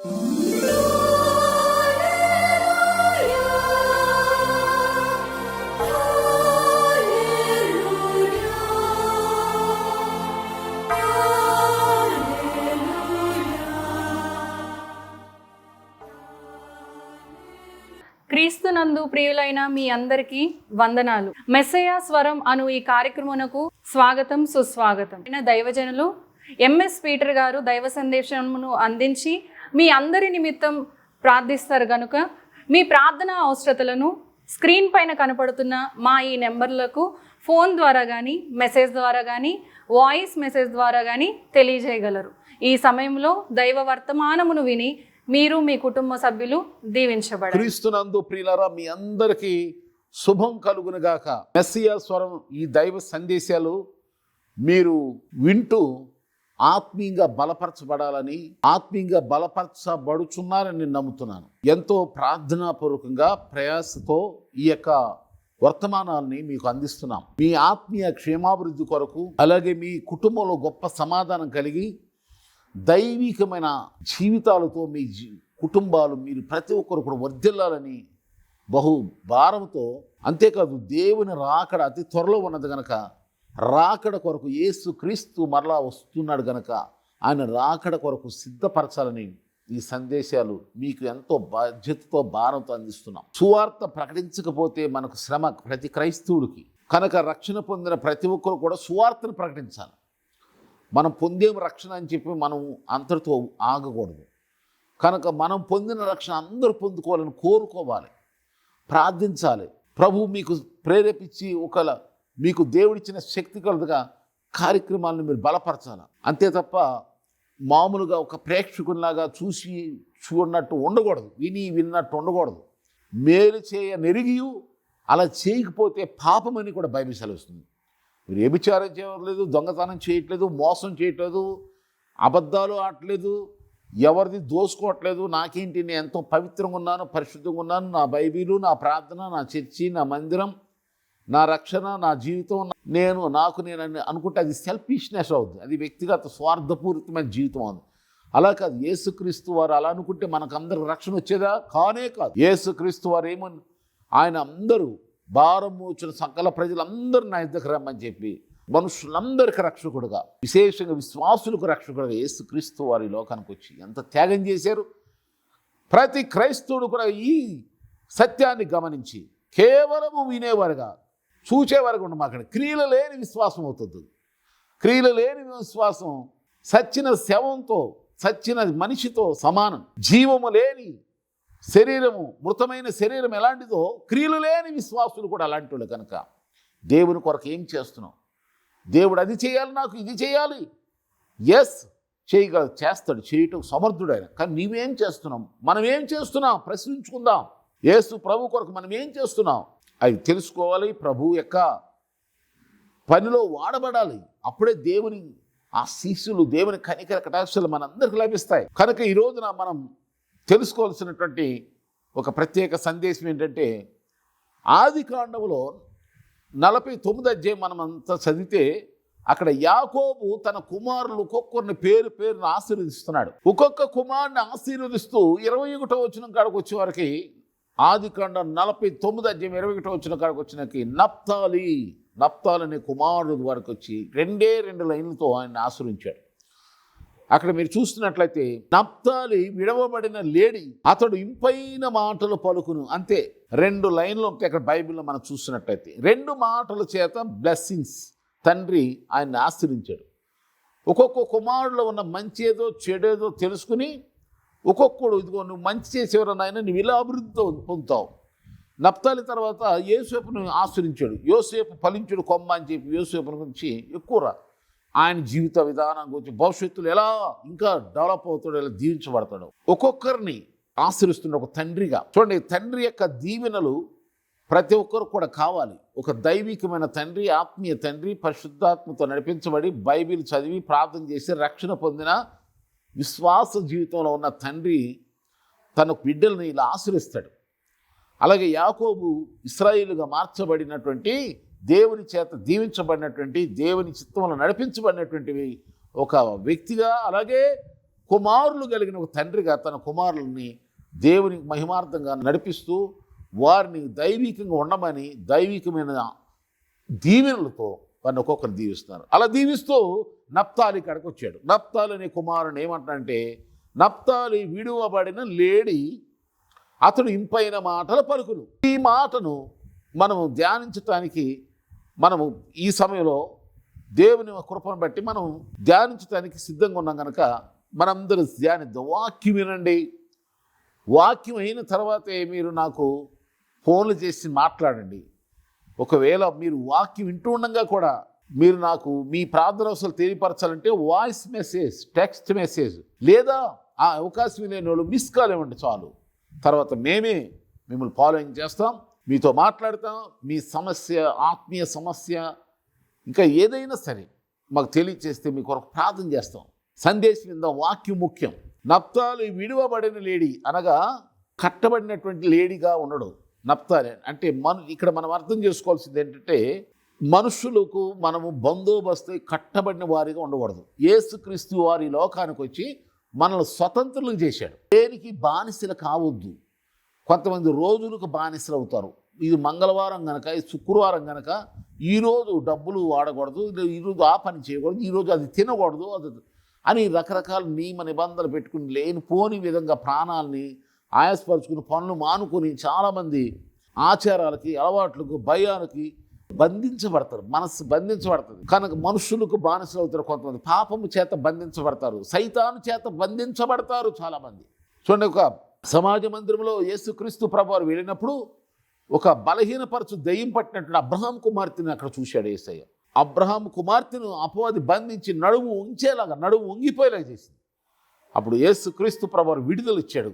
క్రీస్తునందు ప్రియులైన మీ అందరికీ వందనాలు. మెస్సయ స్వరం అను ఈ కార్యక్రమమునకు స్వాగతం సుస్వాగతం. దైవజనులు ఎంఎస్ పీటర్ గారు దైవ సందేశమును అందించి మీ అందరి నిమిత్తం ప్రార్థిస్తారు కనుక మీ ప్రార్థన అవసరతలను స్క్రీన్ పైన కనపడుతున్న మా ఈ నెంబర్లకు ఫోన్ ద్వారా కానీ మెసేజ్ ద్వారా కానీ వాయిస్ మెసేజ్ ద్వారా కానీ తెలియజేయగలరు. ఈ సమయంలో దైవ వర్తమానమును విని మీరు మీ కుటుంబ సభ్యులు దీవించబడారు. క్రీస్తునందు ప్రియులరా మీ అందరికీ శుభం కలుగునగాక. మెస్సియా స్వరం ఈ దైవ సందేశాలు మీరు వింటూ ఆత్మీయంగా బలపరచబడాలని ఆత్మీయంగా బలపరచబడుచున్నారని నేను నమ్ముతున్నాను. ఎంతో ప్రార్థనాపూర్వకంగా ప్రయాసతో ఈ యొక్క వర్తమానాల్ని మీకు అందిస్తున్నాం. మీ ఆత్మీయ క్షేమాభివృద్ధి కొరకు అలాగే మీ కుటుంబంలో గొప్ప సమాధానం కలిగి దైవికమైన జీవితాలతో మీ జీ కుటుంబాలు మీరు ప్రతి ఒక్కరు కూడా వర్ధిల్లాలని బహు భారంతో అంతేకాదు దేవుని రాకడ అతి త్వరలో ఉన్నది కనుక రాకడ కొరకు యేసు క్రీస్తు మరలా వస్తున్నాడు గనక ఆయన రాకడ కొరకు సిద్ధపరచాలని ఈ సందేశాలు మీకు ఎంతో బాధ్యతతో భారంతో అందిస్తున్నాం. సువార్త ప్రకటించకపోతే మనకు శ్రమ ప్రతి క్రైస్తవుడికి. కనుక రక్షణ పొందిన ప్రతి ఒక్కరు కూడా సువార్తను ప్రకటించాలి. మనం పొందేం రక్షణ అని చెప్పి మనం అంతటితో ఆగకూడదు. కనుక మనం పొందిన రక్షణ అందరూ పొందుకోవాలని కోరుకోవాలి. ప్రార్థించాలి. ప్రభు మీకు ప్రేరేపించి ఒకలా మీకు దేవుడిచ్చిన శక్తి కలదుగా కార్యక్రమాలను మీరు బలపరచాలి? అంతే తప్ప మామూలుగా ఒక ప్రేక్షకునిలాగా చూసి చూడనట్టు ఉండకూడదు. విని విన్నట్టు ఉండకూడదు. మేలు చేయ నెరిగియు అలా చేయకపోతే పాపమని కూడా బైబిల్ సెలవుస్తుంది. మీరు వ్యభిచారం చేయట్లేదు దొంగతనం చేయట్లేదు మోసం చేయట్లేదు అబద్ధాలు ఆడట్లేదు ఎవరిది దోసుకోవట్లేదు నాకేంటి నేను ఎంతో పవిత్రంగా ఉన్నాను పరిశుద్ధంగా ఉన్నాను నా బైబిలు నా ప్రార్థన నా చర్చి నా మందిరం నా రక్షణ నా జీవితం నేను నాకు నేను అని అనుకుంటే అది సెల్ఫిష్నెస్ అవుతుంది అది వ్యక్తిగత స్వార్థపూరితమైన జీవితం అవుతుంది అలా కాదు. యేసుక్రీస్తు వారు అలా అనుకుంటే మనకందరికి రక్షణ వచ్చేదా? కానే కాదు. యేసుక్రీస్తు వారు ఏమని? ఆయన అందరూ భారం మోచిన సకల ప్రజలందరూ నా ఇద్దరికి రమ్మని చెప్పి మనుషులందరికీ రక్షకుడుగా విశేషంగా విశ్వాసులకు రక్షకుడుగా యేసుక్రీస్తు వారి లోకానికి వచ్చి ఎంత త్యాగం చేశారు? ప్రతి క్రైస్తవుడు కూడా ఈ సత్యాన్ని గమనించి కేవలము వినేవారుగా చూచేవారుగా ఉండడం అక్కడ? క్రియలు లేని విశ్వాసం అవుతుంది. క్రియలు లేని విశ్వాసం సచ్చిన శవంతో సచ్చిన మనిషితో సమానం. జీవము లేని శరీరము మృతమైన శరీరం ఎలాంటిదో క్రియలు లేని విశ్వాసులు కూడా అలాంటి వాళ్ళు కనుక. దేవుని కొరకు ఏం చేస్తున్నాం దేవుడు అది చేయాలి నాకు ఇది చేయాలి. ఎస్ చేయగల చేస్తాడు చేయటం సమర్థుడు ఆయన. కానీ నీవేం చేస్తున్నాం మనం ఏం చేస్తున్నాం? ప్రశ్నించుకుందాం. యేసు ప్రభు కొరకు మనం ఏం చేస్తున్నాం? అవి తెలుసుకోవాలి ప్రభు యొక్క పనిలో వాడబడాలి. అప్పుడే దేవుని ఆ శిష్యులు దేవుని కనికర కటాక్షలు మనందరికి లభిస్తాయి. కనుక ఈ రోజున మనం తెలుసుకోవాల్సినటువంటి ఒక ప్రత్యేక సందేశం ఏంటంటే ఆది కాండములో నలభై తొమ్మిది అధ్యాయం మనం అంతా చదివితే అక్కడ యాకోబు తన కుమారులు ఒక్కొక్కరిని పేరు పేరును ఆశీర్వదిస్తున్నాడు. ఒక్కొక్క కుమారుని ఆశీర్వదిస్తూ ఇరవై ఒకటో వచ్చిన కాడకు వచ్చే వారికి ఆది కాండం నలభై తొమ్మిది అధ్యయం ఇరవై ఒకటో వచ్చిన కాడికి వచ్చినకి నప్తాలి నప్తాలి అనే కుమారుడు వారికి వచ్చి రెండే రెండు లైన్లతో ఆయన ఆశ్రయించాడు. అక్కడ మీరు చూస్తున్నట్లయితే నప్తాలి విడవబడిన లేడి అతడు ఇంపైన మాటలు పలుకును. అంతే రెండు లైన్లు ఉంటాయి అక్కడ బైబిల్లో మనం చూస్తున్నట్లయితే రెండు మాటల చేత బ్లెస్సింగ్స్ తండ్రి ఆయన్ని ఆశ్రయించాడు. ఒక్కొక్క కుమారులో ఉన్న మంచి ఏదో చెడేదో తెలుసుకుని ఒక్కొక్కడు ఇదిగో నువ్వు మంచి చేసేవారు నాయన? నువ్వు ఇలా అభివృద్ధితో పొందుతావు. నప్తాలి తర్వాత యోసేపును ఆశ్రయించాడు. యోసేపు ఫలించుడు కొమ్మ అని చెప్పి యోసేపుని గురించి ఎక్కువ ఆయన జీవిత విధానం గురించి భవిష్యత్తులో ఎలా ఇంకా డెవలప్ అవుతాడో ఎలా దీవించబడతాడో ఒక్కొక్కరిని ఆశ్రయిస్తున్న ఒక తండ్రిగా. చూడండి తండ్రి యొక్క దీవెనలు ప్రతి ఒక్కరు కూడా కావాలి. ఒక దైవికమైన తండ్రి ఆత్మీయ తండ్రి పరిశుద్ధాత్మతో నడిపించబడి బైబిల్ చదివి ప్రార్థన చేసి రక్షణ పొందిన విశ్వాస జీవితంలో ఉన్న తండ్రి తన బిడ్డల్ని ఇలా ఆశ్రయిస్తాడు. అలాగే యాకోబు ఇస్రాయిలుగా మార్చబడినటువంటి దేవుని చేత దీవించబడినటువంటి దేవుని చిత్తంలో నడిపించబడినటువంటివి ఒక వ్యక్తిగా అలాగే కుమారులు కలిగిన ఒక తండ్రిగా తన కుమారుల్ని దేవుని మహిమార్థంగా నడిపిస్తూ వారిని దైవికంగా ఉండమని దైవికమైన దీవెనలతో వారిని ఒక్కొక్కరు దీవిస్తున్నారు. అలా దీవిస్తూ నప్తాలి కడకు వచ్చాడు. నప్తాలి అనే కుమారుని ఏమంటాడంటే నప్తాలి విడువబడిన లేడి అతడు ఇంపైన మాటల పలుకును ఈ మాటను మనము ధ్యానించటానికి మనము ఈ సమయంలో దేవుని కృపను బట్టి మనం ధ్యానించడానికి సిద్ధంగా ఉన్నాం కనుక మనందరూ ధ్యానిద్దాం. వాక్యం వినండి. వాక్యం అయిన తర్వాతే మీరు నాకు ఫోన్లు చేసి మాట్లాడండి. ఒకవేళ మీరు వాక్యం వింటూ ఉండగా కూడా మీరు నాకు మీ ప్రార్థన అవసరాలు తెలియపరచాలంటే వాయిస్ మెసేజ్ టెక్స్ట్ మెసేజ్ లేదా ఆ అవకాశం లేని వాళ్ళు మిస్ కాల్ ఇవ్వండి చాలు. తర్వాత మేమే మిమ్మల్ని ఫాలోయింగ్ చేస్తాం. మీతో మాట్లాడతాం. మీ సమస్య ఆత్మీయ సమస్య ఇంకా ఏదైనా సరే మాకు తెలియచేస్తే మీ కొరకు ప్రార్థన చేస్తాం. సందేశం మీద వాక్యం ముఖ్యం. నప్తాలు విడువబడిన లేడీ అనగా కట్టబడినటువంటి లేడీగా ఉండడు. నప్తాలి. అంటే మన ఇక్కడ మనం అర్థం చేసుకోవాల్సింది ఏంటంటే మనుషులకు మనము బందోబస్తు కట్టబడిన వారిగా ఉండకూడదు. ఏసుక్రీస్తు వారి లోకానికి వచ్చి మనల్ని స్వతంత్రులు చేశాడు. దేనికి బానిసలు కావద్దు. కొంతమంది రోజులకు బానిసలు అవుతారు. ఇది మంగళవారం కనుక ఇది శుక్రవారం కనుక ఈరోజు డబ్బులు వాడకూడదు ఈరోజు ఆ పని చేయకూడదు ఈరోజు అది తినకూడదు అది అని రకరకాల నియమ నిబంధనలు పెట్టుకుని లేని పోని విధంగా ప్రాణాలని ఆయాసపరుచుకుని పనులు మానుకొని చాలామంది ఆచారాలకి అలవాట్లకు భయానికి బంధించబడతారు. మనస్సు బంధించబడుతుంది. కనుక మనుషులకు బానిసలు అవుతారు కొంతమంది. పాపము చేత బంధించబడతారు. సైతాను చేత బంధించబడతారు చాలామంది. చూడండి ఒక సమాజ మందిరంలో యేసుక్రీస్తు ప్రభువారు వెళ్ళినప్పుడు ఒక బలహీనపరచు దయ్యం పట్టినట్టు అబ్రహాం కుమార్తెని అక్కడ చూశాడు ఏసయ్య అబ్రహాం కుమార్తెను అపవాది బంధించి నడుము ఉంచేలాగా నడుము ఉంగిపోయేలాగా చేసింది. అప్పుడు యేసుక్రీస్తు ప్రభువారు విడుదల ఇచ్చాడు.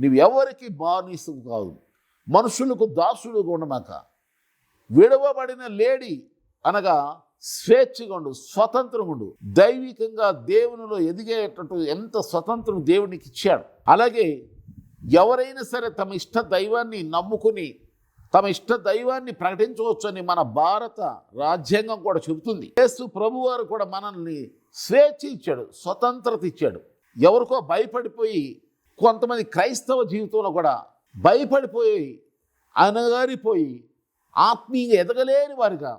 నువ్వు ఎవరికి బానిసు కాదు. మనుషులకు దాసుడు ఉండమాక. విడవబడిన లేడీ అనగా స్వేచ్ఛగా ఉండు స్వతంత్రంగా ఉండు. దైవికంగా దేవునిలో ఎదిగేటట్టు ఎంత స్వతంత్రం దేవునికి ఇచ్చాడు. అలాగే ఎవరైనా సరే తమ ఇష్ట దైవాన్ని నమ్ముకుని తమ ఇష్ట దైవాన్ని ప్రకటించవచ్చని మన భారత రాజ్యాంగం కూడా చెబుతుంది. యేసు ప్రభువారు కూడా మనల్ని స్వేచ్ఛ ఇచ్చాడు స్వతంత్రత ఇచ్చాడు. ఎవరికో భయపడిపోయి కొంతమంది క్రైస్తవ జీవితంలో కూడా భయపడిపోయి అనగారిపోయి ఆత్మీయంగా ఎదగలేని వారిగా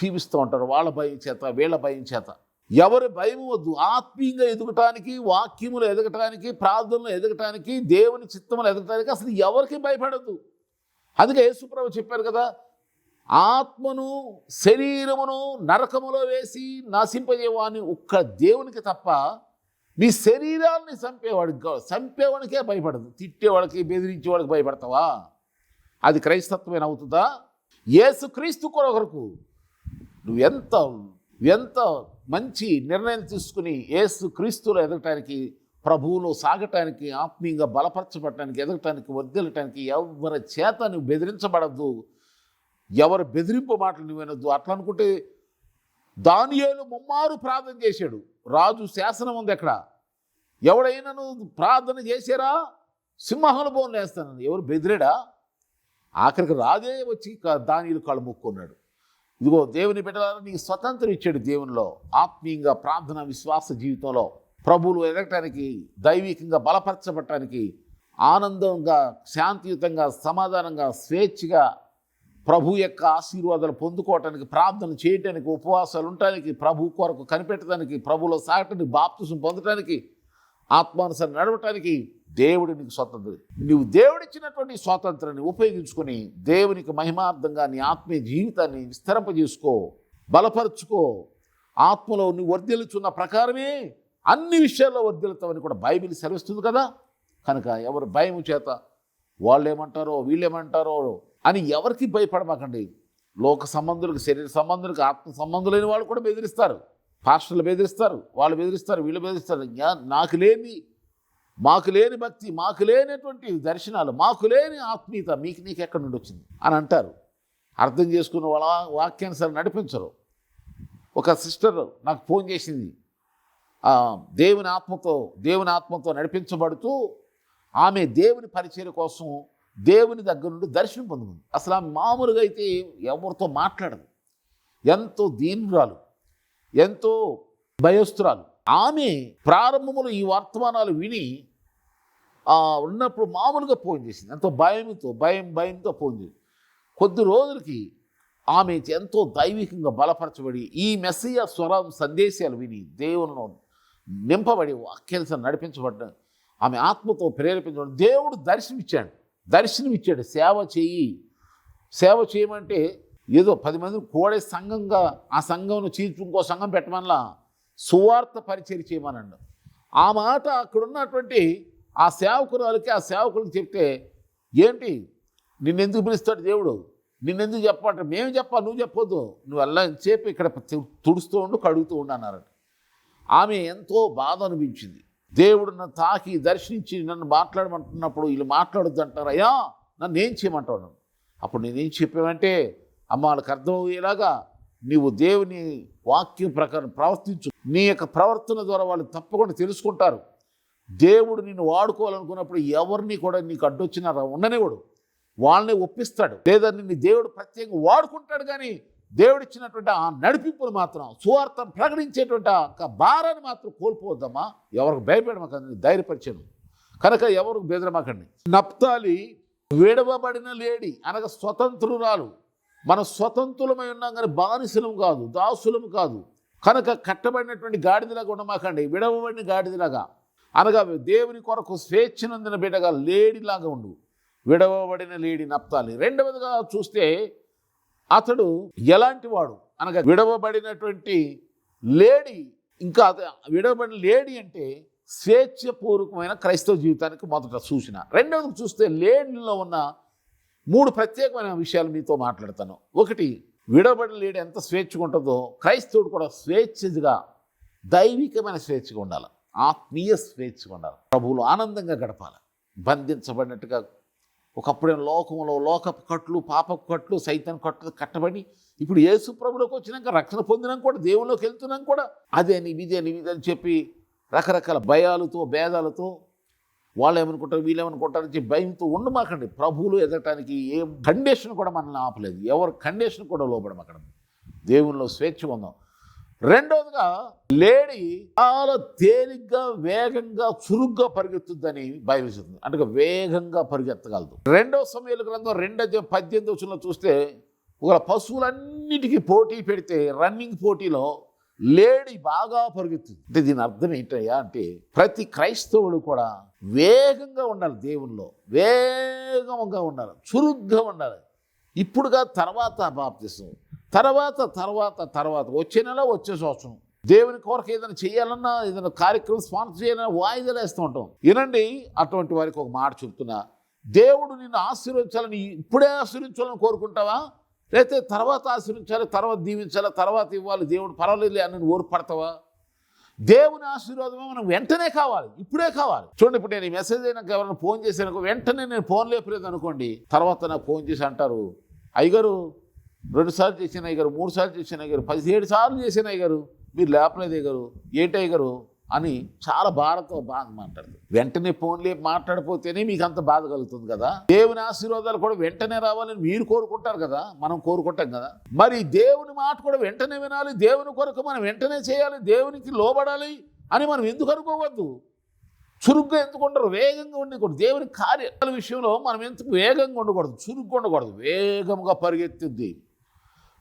జీవిస్తూ ఉంటారు. వాళ్ళ భయం చేత వీళ్ళ భయం చేత. ఎవరి భయం వద్దు. ఆత్మీయంగా ఎదగటానికి వాక్యములు ఎదగటానికి ప్రార్థనలు ఎదగటానికి దేవుని చిత్తములు ఎదగటానికి అసలు ఎవరికి భయపడద్దు. అందుకే యేసుప్రభు చెప్పారు కదా ఆత్మను శరీరమును నరకములో వేసి నశింపజేవాని ఒక్క దేవునికి తప్ప నీ శరీరాన్ని చంపేవాడికి చంపేవాడికే భయపడదు. తిట్టేవాడికి బెదిరించేవాడికి భయపడతావా? అది క్రైస్తత్వమైన అవుతుందా యేసుక్రీస్తు కొరొకరకు నువ్వు ఎంత ఎంత మంచి నిర్ణయం తీసుకుని ఏసు క్రీస్తులో ఎదగటానికి ప్రభువులో సాగటానికి ఆత్మీయంగా బలపరచబడటానికి ఎదగటానికి వర్దిలటానికి ఎవరి చేత నువ్వు బెదిరించబడద్దు ఎవరు బెదిరింపు మాటలు నువ్వు వినొద్దు. అట్లా అనుకుంటే దానియాలు ముమ్మారు ప్రార్థన చేశాడు. రాజు శాసనం ఉంది అక్కడ. ఎవడైనా ప్రార్థన చేశారా? సింహాల బోన్లు వేస్తానని ఎవరు బెదిరాడా? ఆఖరికి రాజే వచ్చి దానిలు కళ్ళు మొక్కున్నాడు ఇదిగో దేవుని బిడ్డలారా నీకు స్వతంత్రం ఇచ్చాడు దేవునిలో. ఆత్మీయంగా ప్రార్థన విశ్వాస జీవితంలో ప్రభువులు ఎదగటానికి దైవికంగా బలపరచబడటానికి ఆనందంగా శాంతియుతంగా సమాధానంగా స్వేచ్ఛగా ప్రభు యొక్క ఆశీర్వాదాలు పొందుకోవటానికి ప్రార్థన చేయటానికి ఉపవాసాలు ఉండటానికి ప్రభు కొరకు కనిపెట్టడానికి ప్రభులో సాగటానికి బాప్తిసం పొందటానికి ఆత్మానుసారం నడవటానికి దేవుడు నీకు స్వతంత్రం నువ్వు దేవుడిచ్చినటువంటి స్వాతంత్రాన్ని ఉపయోగించుకొని దేవునికి మహిమార్థంగా నీ ఆత్మీయ జీవితాన్ని విస్తరింపజేసుకో బలపరుచుకో. ఆత్మలో నువ్వు వర్ధిల్చున్న ప్రకారమే అన్ని విషయాల్లో వర్ధిల్లుతావని కూడా బైబిల్ సెలవిస్తుంది కదా. కనుక ఎవరు భయం చేత వాళ్ళు ఏమంటారో వీళ్ళు ఏమంటారో అని ఎవరికి భయపడమాకండి. లోక సంబంధులకు శరీర సంబంధులకు ఆత్మ సంబంధులైన వాళ్ళు కూడా బెదిరిస్తారు. పాస్టర్లు బెదిరిస్తారు వాళ్ళు బెదిరిస్తారు వీళ్ళు బెదిరిస్తారు. నాకు లేని మాకు లేని భక్తి మాకు లేనటువంటి దర్శనాలు మాకు లేని ఆత్మీయత మీకు నీకు ఎక్కడి నుండి వచ్చింది? అని అంటారు. అర్థం చేసుకున్న వాళ్ళ వాక్యానుసారం నడిపించరు. ఒక సిస్టర్ నాకు ఫోన్ చేసింది. దేవుని ఆత్మతో దేవుని ఆత్మతో నడిపించబడుతూ ఆమె దేవుని పరిచయం కోసం దేవుని దగ్గర నుండి దర్శనం పొందుకుంది అసలు ఆమె మామూలుగా అయితే ఎవరితో మాట్లాడదు. ఎంతో దీనురాలు ఎంతో భయస్తురాలు ఆమె ప్రారంభంలో ఈ వర్తమానాలు విని ఉన్నప్పుడు మామూలుగా ఫోన్ చేసింది. ఎంతో భయంతో భయం భయంతో ఫోన్ చేసింది. కొద్ది రోజులకి ఆమె ఎంతో దైవికంగా బలపరచబడి ఈ మెస్సియ స్వరం సందేశాలు విని దేవులను నింపబడి వాక్యాలను నడిపించబడ్డ ఆమె ఆత్మతో ప్రేరేపించబడి దేవుడు దర్శనమిచ్చాడు. దర్శనమిచ్చాడు. సేవ చెయ్యి. సేవ చేయమంటే ఏదో పది మంది కోడే సంఘంగా ఆ సంఘంను చీల్చి ఇంకో సంఘం పెట్టమనలా సువార్త పరిచయం చేయమనండు. ఆ మాట అక్కడ ఉన్నటువంటి ఆ సేవకురాలకి ఆ సేవకులకి చెప్తే ఏంటి? నిన్నెందుకు పిలుస్తాడు దేవుడు? నిన్నెందుకు చెప్పమంటే మేము చెప్పాలి? నువ్వు చెప్పొద్దు. నువ్వు వెళ్ళని చెప్పి ఇక్కడ తుడుస్తూ ఉండు కడుగుతూ ఉండు అన్నారట. ఆమె ఎంతో బాధ అనిపించింది దేవుడు నన్ను తాకి దర్శించి నన్ను మాట్లాడమంటున్నప్పుడు వీళ్ళు మాట్లాడొద్దు అంటారు అయ్యా నన్ను ఏం చేయమంటాను అప్పుడు నేనేం చెప్పామంటే అమ్మ వాళ్ళకి అర్థమయ్యేలాగా నీవు దేవుని వాక్యం ప్రకారం ప్రవర్తించు. నీ యొక్క ప్రవర్తన ద్వారా వాళ్ళు తప్పకుండా తెలుసుకుంటారు. దేవుడు నిన్ను వాడుకోవాలనుకున్నప్పుడు ఎవరిని కూడా నీకు అడ్డొచ్చినారా ఉండనివాడు వాళ్ళని ఒప్పిస్తాడు. లేదా నిన్ను దేవుడు ప్రత్యేకంగా వాడుకుంటాడు కానీ దేవుడిచ్చినటువంటి ఆ నడిపింపును మాత్రం సువార్తను ప్రకటించేటువంటి ఆ భారాన్ని మాత్రం కోల్పోవద్దమ్మా. ఎవరికి భయపడమాకండి ధైర్యపరిచాను. కనుక ఎవరికి బెదరమాకండి నప్తాలి విడవబడిన లేడి అనగా స్వతంత్రురాలు. మన స్వతంత్రులమై ఉన్నాం కానీ బానిసలం కాదు దాసులం కాదు. కనుక కట్టబడినటువంటి గాడిదలాగా ఉండమాకండి విడవబడిన గాడిదలాగా. అనగా దేవుని కొరకు స్వేచ్ఛనందిన బిడ్డగా లేడిలాగా ఉండు. విడవబడిన లేడి నప్తాలి. రెండవదిగా చూస్తే అతడు ఎలాంటి వాడు అనగా విడవబడినటువంటి లేడి ఇంకా విడవబడిన లేడి అంటే స్వేచ్ఛపూర్వకమైన క్రైస్తవ జీవితానికి మొదట సూచన. రెండవది చూస్తే లేడీలో ఉన్న మూడు ప్రత్యేకమైన విషయాలు మీతో మాట్లాడతాను. ఒకటి విడవబడిన లేడి ఎంత స్వేచ్ఛగా ఉంటుందో క్రైస్తవుడు కూడా స్వేచ్ఛగా దైవికమైన స్వేచ్ఛగా ఉండాలి. ఆత్మీయ స్వేచ్ఛగా ఉండాలి. ప్రభువులు ఆనందంగా గడపాలి. బంధించబడినట్టుగా ఒకప్పుడే లోకంలో లోకపు కట్లు పాపపు కట్లు సైతం కట్లు కట్టబడి ఇప్పుడు యేసు ప్రభులోకి వచ్చినాక రక్షణ పొందినాం కూడా దేవుళ్ళకి వెళ్తున్నాం కూడా. అదే నీ ఇదే అని చెప్పి రకరకాల భయాలతో భేదాలతో వాళ్ళు ఏమనుకుంటారు వీళ్ళు ఏమనుకుంటారు అని చెప్పి భయంతో ఉండమాకండి. ప్రభువులు ఎదగటానికి ఏ కండిషన్ కూడా మనల్ని ఆపలేదు. ఎవరు కండిషన్ కూడా లోపడమాకండి దేవునిలో స్వేచ్ఛ ఉందాం రెండవదిగా లేడీ చాలా తేలిగ్గా వేగంగా చురుగ్గా పరిగెత్తుద్దని బైబిల్ చెప్తుంది. అంటే వేగంగా పరిగెత్తగలదు. రెండవ సమయాల గ్రంథం రెండో పద్దెనిమిది వచ్చిన చూస్తే ఒక పశువులన్నిటికీ పోటీ పెడితే రన్నింగ్ పోటీలో లేడీ బాగా పరుగెత్తుంది. అంటే దీని అర్థం ఏంటయ్యా అంటే ప్రతి క్రైస్తవుడు కూడా వేగంగా ఉండాలి దేవుల్లో వేగంగా ఉండాలి. చురుగ్గా ఉండాలి. ఇప్పుడుగా తర్వాత బాప్తిసం. తర్వాత తర్వాత తర్వాత. వచ్చే నెల వచ్చే సంవత్సరం. దేవుని కొరకు ఏదైనా చేయాలన్నా ఏదైనా కార్యక్రమం స్పాన్సర్ చేయాలన్నా వాయిదాలు వేస్తూ ఉంటాం. వినండి అటువంటి వారికి ఒక మాట చెప్తున్నా. దేవుడు నిన్ను ఆశీర్వదించాలని ఇప్పుడే ఆశీర్వించాలని కోరుకుంటావా? లేకపోతే తర్వాత ఆశీర్వించాలి తర్వాత దీవించాలి తర్వాత ఇవ్వాలి దేవుడు పర్వాలేదు అని ఓర్పడతావా? దేవుని ఆశీర్వాదమే మనం వెంటనే కావాలి ఇప్పుడే కావాలి. చూడండి ఇప్పుడు నేను మెసేజ్ అయినాక ఎవరైనా ఫోన్ చేశాను వెంటనే నేను ఫోన్ లేపలేదు అనుకోండి తర్వాత నాకు ఫోన్ చేసి అంటారు అయ్యగారు రెండు సార్లు చేసిన అయ్యగారు మూడు సార్లు చేసిన అయ్యగారు పదిహేడు సార్లు చేసిన అయ్యగారు మీరు లేపలేదు అయ్యగారు. ఏంటి అయ్యగారు? అని చాలా బాధతో బాధ మాట్లాడదు వెంటనే ఫోన్లే మాట్లాడిపోతేనే మీకు అంత బాధ కలుగుతుంది కదా. దేవుని ఆశీర్వాదాలు కూడా వెంటనే రావాలని మీరు కోరుకుంటారు కదా. మనం కోరుకుంటాం కదా. మరి దేవుని మాట కూడా వెంటనే వినాలి. దేవుని కొరకు మనం వెంటనే చేయాలి. దేవునికి లోబడాలి అని మనం ఎందుకు అనుకోవద్దు? చురుగ్గా ఎందుకు ఉండరు వేగంగా ఉండకూడదు దేవుని కార్యాల విషయంలో మనం ఎందుకు వేగంగా ఉండకూడదు చురుగ్గా ఉండకూడదు వేగంగా పరిగెత్తుద్ది.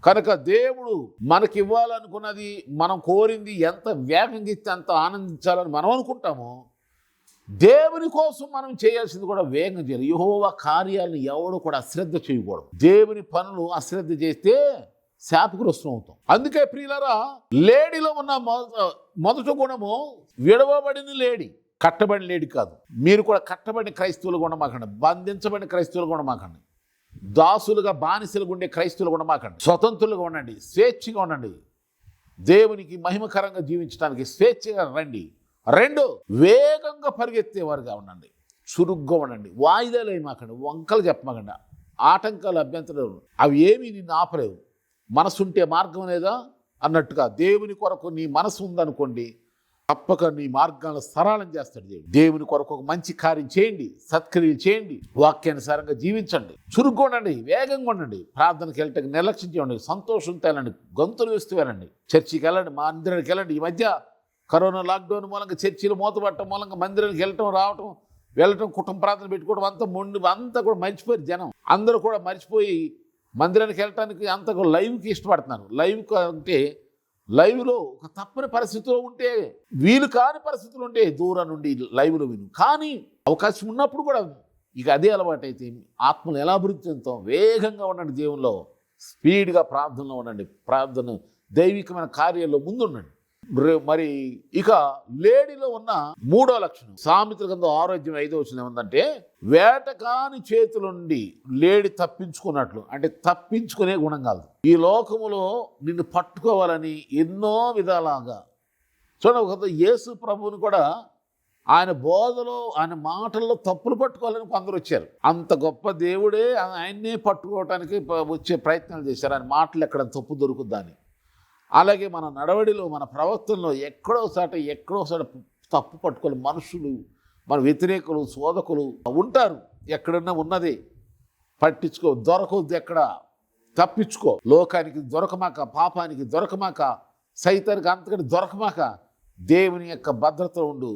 కనుక దేవుడు మనకి ఇవ్వాలనుకున్నది మనం కోరింది ఎంత వేగంగా ఇస్తే అంత ఆనందించాలని మనం అనుకుంటామో దేవుని కోసం మనం చేయాల్సింది కూడా వేగంగా చేయాలి. యహోవ కార్యాలను ఎవడు కూడా అశ్రద్ధ చేయకూడదు. దేవుని పనులు అశ్రద్ధ చేస్తే శాపగ్రస్తం అవుతాం. అందుకే ప్రియులరా లేడీలో ఉన్న మొదట మొదటి గుణము విడవబడిన లేడీ. కట్టబడిన లేడీ కాదు. మీరు కూడా కట్టబడిన క్రైస్తువులు కూడా మాకండి. బంధించబడిన క్రైస్తువులు కూడా మాకండి. దాసులుగా బానిసలుగా ఉండే కూడా మాకండి. స్వతంత్రులుగా ఉండండి. స్వేచ్ఛగా ఉండండి. దేవునికి మహిమకరంగా జీవించడానికి స్వేచ్ఛగా రండి. రెండు వేగంగా పరిగెత్తేవారుగా ఉండండి. చురుగ్గా ఉండండి. వాయిదాలు ఏమాకండి వంకలు చెప్పమాకండి. ఆటంకాలు అభ్యంతరాలు అవి ఏమీ నిన్ను ఆపలేవు. మనసుంటే మార్గం లేదా? అన్నట్టుగా దేవుని కొరకు నీ మనసు ఉందనుకోండి తప్పక నీ మార్గాలను సరళం చేస్తాడు దేవుడు. దేవుని కొరకు ఒక మంచి కార్యం చేయండి సత్క్రియలు చేయండి వాక్యానుసారంగా జీవించండి. చురుగ్గా ఉండండి వేగంగా ఉండండి. ప్రార్థనకి వెళ్ళటం నిర్లక్ష్యం చేయండి సంతోషంతో వెళ్ళండి గొంతులు వేస్తూ వెళ్ళండి చర్చికి వెళ్ళండి మా మందిరానికి వెళ్ళండి. ఈ మధ్య కరోనా లాక్డౌన్ మూలంగా చర్చిలు మూతపట్టడం మూలంగా మందిరానికి వెళ్ళటం రావటం వెళ్ళటం కుటుంబ ప్రార్థన పెట్టుకోవడం అంతా మొండి అంతా కూడా మర్చిపోయారు జనం. అందరూ కూడా మర్చిపోయి మందిరానికి వెళ్ళటానికి అంత కూడా లైవ్కి ఇష్టపడుతున్నారు. లైవ్ అంటే లైవ్లో ఒక తప్పని పరిస్థితిలో ఉంటే వీలు కాని పరిస్థితులు ఉంటే దూరం నుండి లైవ్లో విను. కానీ అవకాశం ఉన్నప్పుడు కూడా ఇక అదే అలవాటు అయితే ఆత్మలు ఎలా అభివృద్ధి చెందుతాం? వేగంగా ఉండండి దేవుల్లో స్పీడ్గా ప్రార్థనలో ఉండండి. ప్రార్థన దైవికమైన కార్యాల్లో ముందుండండి. మరి ఇక లేడీలో ఉన్న మూడో లక్షణం. సామెతల కింద ఆరోగ్యం ఐదో వచ్చిన ఏమందంటే వేటకాని చేతులుండి లేడి తప్పించుకున్నట్లు. అంటే తప్పించుకునే గుణం కాదు. ఈ లోకములో నిన్ను పట్టుకోవాలని ఎన్నో విధాలుగా. చూడండి ఒక యేసు ప్రభువుని కూడా ఆయన బోధలో ఆయన మాటల్లో తప్పులు పట్టుకోవాలని కొందరు వచ్చారు. అంత గొప్ప దేవుడే ఆయన్నే పట్టుకోవటానికి వచ్చే ప్రయత్నాలు చేశారు. ఆయన మాటలు ఎక్కడ తప్పు దొరుకుద్దని. అలాగే మన నడవడిలో మన ప్రవర్తనలో ఎక్కడోసారి ఎక్కడోసారి తప్పు పట్టుకొని మనుషులు మన వ్యతిరేకులు శోధకులు ఉంటారు. ఎక్కడన్నా ఉన్నది పట్టించుకో దొరకవద్దు ఎక్కడ తప్పించుకో. లోకానికి దొరకమాక పాపానికి దొరకమాక సైతానికి అంతకని దొరకమాక దేవుని యొక్క భద్రత ఉండు.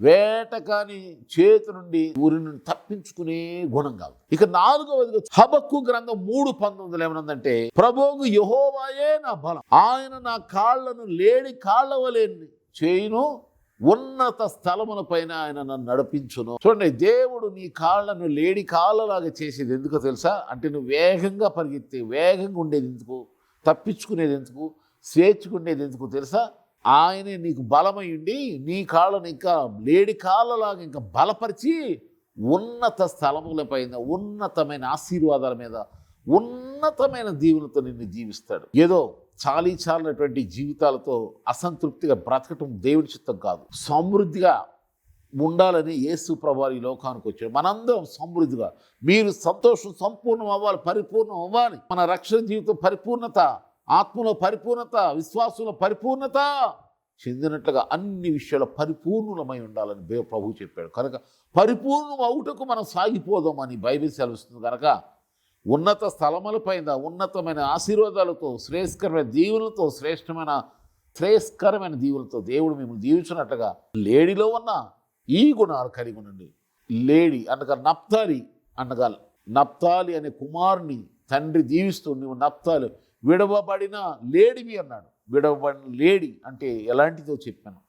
వేటకాని చేతి నుండి ఊరి నుండి తప్పించుకునే గుణం కాదు. ఇక నాలుగవది హబక్కు గ్రంథం మూడు పంతొమ్మిదిలో ఏమనుందంటే ప్రభోగు యహోవాయే నా బలం. ఆయన నా కాళ్ళను లేడి కాళ్ళ వలె చేయును. ఉన్నత స్థలముల పైన ఆయన నన్ను నడిపించును. చూడండి దేవుడు నీ కాళ్ళను లేడి కాళ్ళలాగా చేసేది ఎందుకో తెలుసా? అంటే నువ్వు వేగంగా పరిగెత్తే వేగంగా ఉండేది ఎందుకు? తప్పించుకునేది ఎందుకు? స్వేచ్ఛకుండేది ఎందుకు తెలుసా? ఆయనే నీకు బలమై ఉండి నీ కాళ్ళను ఇంకా లేడి కాళ్ళలాగా ఇంకా బలపరిచి ఉన్నత స్థలములపైన ఉన్నతమైన ఆశీర్వాదాల మీద ఉన్నతమైన దీవులతో నిన్ను జీవిస్తాడు. ఏదో చాలీ చాలినటువంటి జీవితాలతో అసంతృప్తిగా బ్రతకటం దేవుడి చిత్తం కాదు. సమృద్ధిగా ఉండాలని యేసు ప్రభావ ఈ లోకానికి వచ్చాడు. మనందరం సమృద్ధిగా మీరు సంతోషం సంపూర్ణం అవ్వాలి పరిపూర్ణం అవ్వాలి. మన రక్షణ జీవితం పరిపూర్ణత ఆత్మలో పరిపూర్ణత విశ్వాసంలో పరిపూర్ణత చెందినట్లుగా అన్ని విషయాల పరిపూర్ణులమై ఉండాలని ప్రభు చెప్పాడు. కనుక పరిపూర్ణం అవుటకు మనం సాగిపోదామని బైబిల్ సెలవిస్తుంది కనుక ఉన్నత స్థలములపైన ఉన్నతమైన ఆశీర్వాదాలతో శ్రేయస్కరమైన దీవులతో శ్రేష్టమైన శ్రేయస్కరమైన దీవులతో దేవుడు మిమ్మల్ని దీవించినట్లుగా లేడీలో ఉన్న ఈ గుణాలు కలిగి ఉండండి. లేడీ అనగా నప్తాలి అనగా నప్తాలి అనే కుమారుని తండ్రి దీవిస్తూ నువ్వు నప్తాలి విడవబడిన లేడివి అన్నాడు. విడవబడిన లేడి అంటే ఎలాంటిదో చెప్పాను.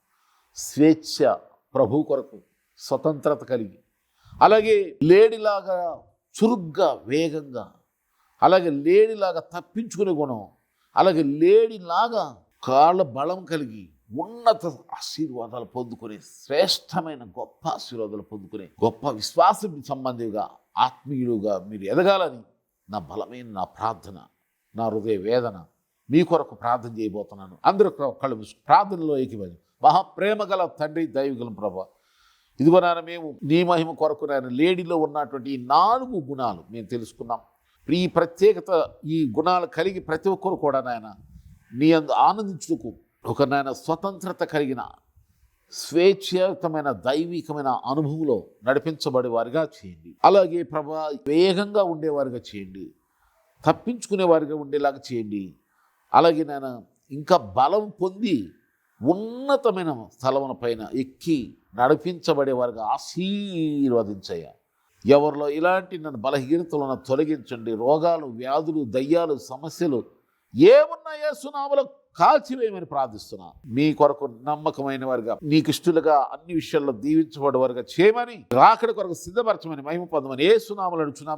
స్వేచ్ఛ ప్రభు కొరకు స్వతంత్రత కలిగి. అలాగే లేడిలాగా చురుగ్గా వేగంగా అలాగే లేడిలాగా తప్పించుకునే గుణం అలాగే లేడిలాగా కాళ్ళ బలం కలిగి ఉన్నత ఆశీర్వాదాలు పొందుకునే శ్రేష్టమైన గొప్ప ఆశీర్వాదాలు పొందుకునే గొప్ప విశ్వాసం సంబంధిగా ఆత్మీయులుగా మీరు ఎదగాలని నా బలమైన నా ప్రార్థన. నా హృదయ వేదన మీ కొరకు ప్రార్థన చేయబోతున్నాను. అందరూ కళ్ళు మూసుకు ప్రార్థనలో ఏకీభవి మహాప్రేమ గల తండ్రి దైవగలం ప్రభా. ఇదిగో నాయన మేము నీ మహిమ కొరకు నాయన లేడీలో ఉన్నటువంటి ఈ నాలుగు గుణాలు మేము తెలుసుకున్నాం. ఈ ప్రత్యేకత ఈ గుణాలు కలిగి ప్రతి ఒక్కరు కూడా నాయన నీ అందు ఆనందించుటకు ఒక నాయన స్వతంత్రత కలిగిన స్వేచ్ఛాయుతమైన దైవికమైన అనుభవంలో నడిపించబడేవారిగా చేయండి. అలాగే ప్రభా వేగంగా ఉండేవారిగా చేయండి. తప్పించుకునే వారిగా ఉండేలాగా చేయండి. అలాగే నేను ఇంకా బలం పొంది ఉన్నతమైన స్థలముల పైన ఎక్కి నడిపించబడేవారిగా ఆశీర్వదించయ్యా. ఎవరిలో ఇలాంటి నన్ను బలహీనతలను తొలగించండి. రోగాలు వ్యాధులు దయ్యాలు సమస్యలు ఏమున్నాయో సునామలో కాల్చివేయమని ప్రార్థిస్తున్నా. మీ కొరకు నమ్మకమైన వారిగా నీకు ఇష్టలుగా అన్ని విషయాల్లో దీవించబడే వారుగా చేయమని రాకడి కొరకు సిద్ధపరచమని మహిమ పొందమని ఏ సునామలు అడుచున్నాం